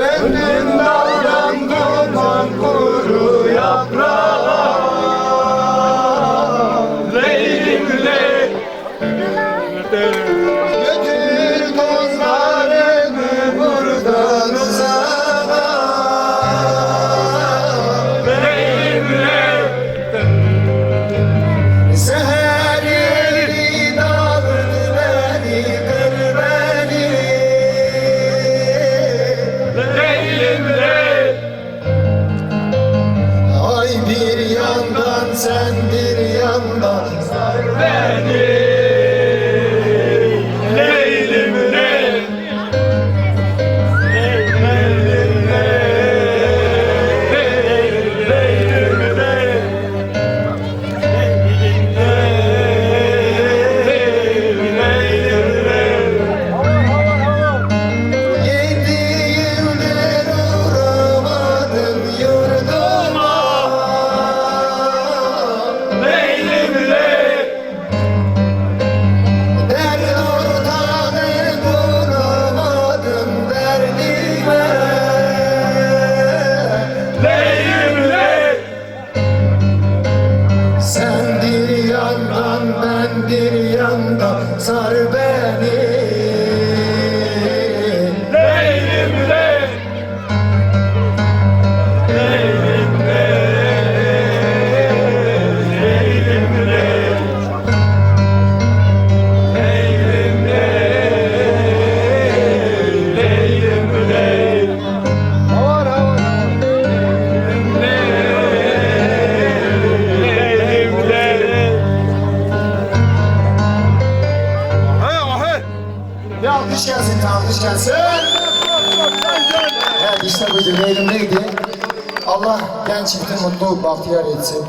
Benim daldan duman kuru yaprağı. Leylim ley sen bir yandan sar Bir alkış gelsin, bir alkış gelsin. Evet işte buydu, elimdeydi. Allah genç çifti mutlu, bahtiyar etsin.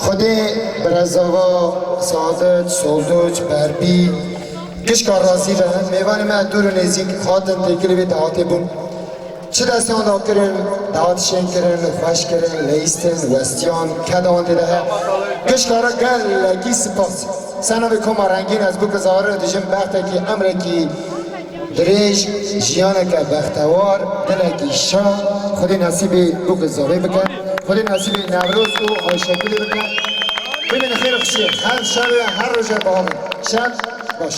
Худи Бразава, Садыч, Солдуч, Берби, Кишкар Разива, мевани мен дуру незик, хатин текилви даати бун. Чӣ дастон докирин, даат шенкирин, фашкирин, лейстин, вестион, кадон дида. Кишкара галлаги сипас. سنو کما رنگین از بوک زهاره دیشم بختکی امرکی دریش جیانک بختوار دلکی شا خودی نصیب بوک زهاره بکن. خودی نصیب نوروز و آشکلی بکن. ببین خیلی خوشی هر شب هر روز با هم. شب باش.